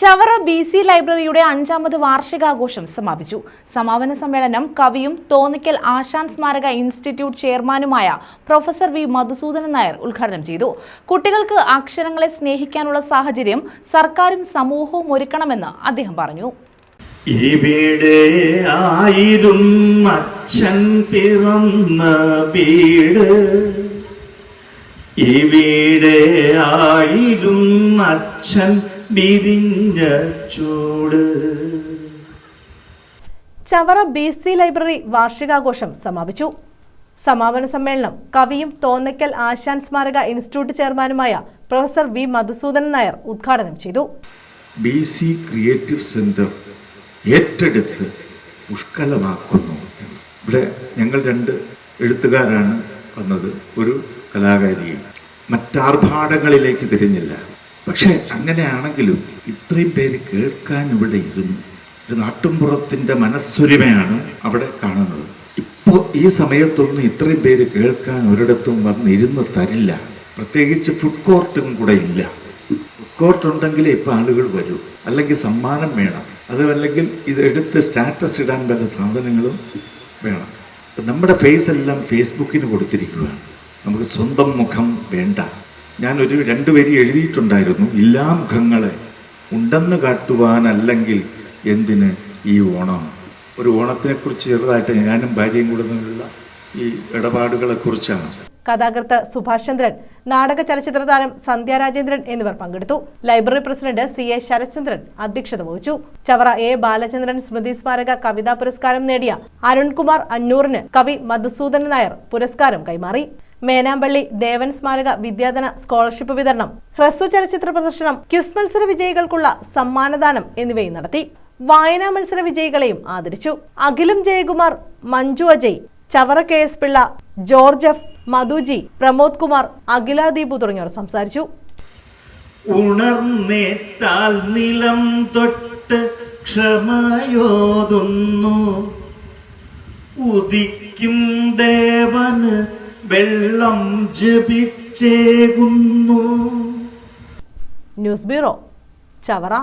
Chavara B C ലൈബ്രറിയുടെ അഞ്ചാമത് വാർഷികാഘോഷം സമാപിച്ചു. സമാപന സമ്മേളനം കവിയും തോന്നിക്കൽ ആശാൻ സ്മാരക ഇൻസ്റ്റിറ്റ്യൂട്ട് ചെയർമാനുമായ പ്രൊഫസർ വി മധുസൂദനൻ നായർ ഉദ്ഘാടനം ചെയ്തു. കുട്ടികൾക്ക് അക്ഷരങ്ങളെ സ്നേഹിക്കാനുള്ള സാഹചര്യം സർക്കാരും സമൂഹവും ഒരുക്കണമെന്ന് അദ്ദേഹം പറഞ്ഞു. ആയിരും അച്ഛൻ പിറന്ന വീട്. ഇവിടെ അച്ഛൻ ചൂട്. ചവറ ബി സി ലൈബ്രറി വാർഷികാഘോഷം സമാപിച്ചു. സമാപന സമ്മേളനം കവിയും തോന്നയ്ക്കൽ ആശാൻ സ്മാരക ഇൻസ്റ്റിറ്റ്യൂട്ട് ചെയർമാനുമായ പ്രൊഫസർ വി മധുസൂദനൻ നായർ ഉദ്ഘാടനം ചെയ്തു. ബി സി ക്രിയേറ്റീവ് സെന്റർ ഏറ്റെടുത്ത് പുഷ്കലമാക്കുന്നു ഇവിടെ ഞങ്ങൾ രണ്ട് എഴുത്തുകാരാണ് വന്നത്. ഒരു കലാകാരിയും. മറ്റാർഭാടങ്ങളിലേക്ക് തിരിഞ്ഞില്ല. പക്ഷെ അങ്ങനെയാണെങ്കിലും ഇത്രയും പേര് കേൾക്കാൻ ഇവിടെ ഇരുന്നു. ഒരു നാട്ടുംപുറത്തിന്റെ മനസ്സൊരുമയാണ് അവിടെ കാണുന്നത്. ഇപ്പോൾ ഈ സമയത്തൊന്നും ഇത്രയും പേര് കേൾക്കാൻ ഒരിടത്തും വന്നിരുന്ന് തരില്ല. പ്രത്യേകിച്ച് ഫുഡ് കോർട്ടും കൂടെ ഇല്ല. ഫുഡ് കോർട്ട് ഉണ്ടെങ്കിലേ ഇപ്പം ആളുകൾ വരൂ. അല്ലെങ്കിൽ സമ്മാനം വേണം. അതുമല്ലെങ്കിൽ ഇത് എടുത്ത് സ്റ്റാറ്റസ് ഇടാൻ വേണ്ട സാധനങ്ങളും വേണം. നമ്മുടെ ഫേസ് എല്ലാം ഫേസ്ബുക്കിന് കൊടുത്തിരിക്കുകയാണ്. നമുക്ക് സ്വന്തം മുഖം വേണ്ട. ഞാനൊരു രണ്ടു വരി എഴുതിയിട്ടുണ്ടായിരുന്നു എല്ലാ മുഖങ്ങളെ ഉണ്ടെന്ന് കാട്ടുവാനല്ലെങ്കിൽ എന്തിന് ഈ ഓണം? ഒരു ഓണത്തിനെ കുറിച്ച് ചെറുതായിട്ട് ഞാനും ഭാര്യയും കൂടെ തമ്മിലുള്ള ഈ ഇടപാടുകളെ കുറിച്ചാണ് കഥാകൃത്ത് സുഭാഷ് ചന്ദ്രൻ നാടക ചലച്ചിത്ര താരം സന്ധ്യ രാജേന്ദ്രൻ എന്നിവർ പങ്കെടുത്തു. Library president C A Sarathchandran അധ്യക്ഷത വഹിച്ചു. ചവറ എ ബാലചന്ദ്രൻ സ്മൃതി സ്മാരക കവിതാ പുരസ്കാരം നേടിയ അരുൺകുമാർ അന്നൂറിന് കവി മധുസൂദൻ നായർ പുരസ്കാരം കൈമാറി. മേനാമ്പള്ളി ദേവൻ സ്മാരക വിദ്യാധന സ്കോളർഷിപ്പ് വിതരണം ഹ്രസ്വ ചലച്ചിത്ര പ്രദർശനം ക്യുസ് മത്സര വിജയികൾക്കുള്ള സമ്മാനദാനം എന്നിവയും നടത്തി. വായനാ മത്സര വിജയികളെയും ആദരിച്ചു. അഖിലും Jayakumar Manju Ajay Chavara K S Pillai George F Madhuji Pramod Kumar Akhila Deepu തുടങ്ങിയവർ സംസാരിച്ചു. ഉണർന്നേറ്റാൽ നിലം തൊട്ട് ക്ഷമയോതുന്നു. ഉദിക്കും ദേവന് വെള്ളം ജപിച്ചേകുന്നു. News bureau Chavara.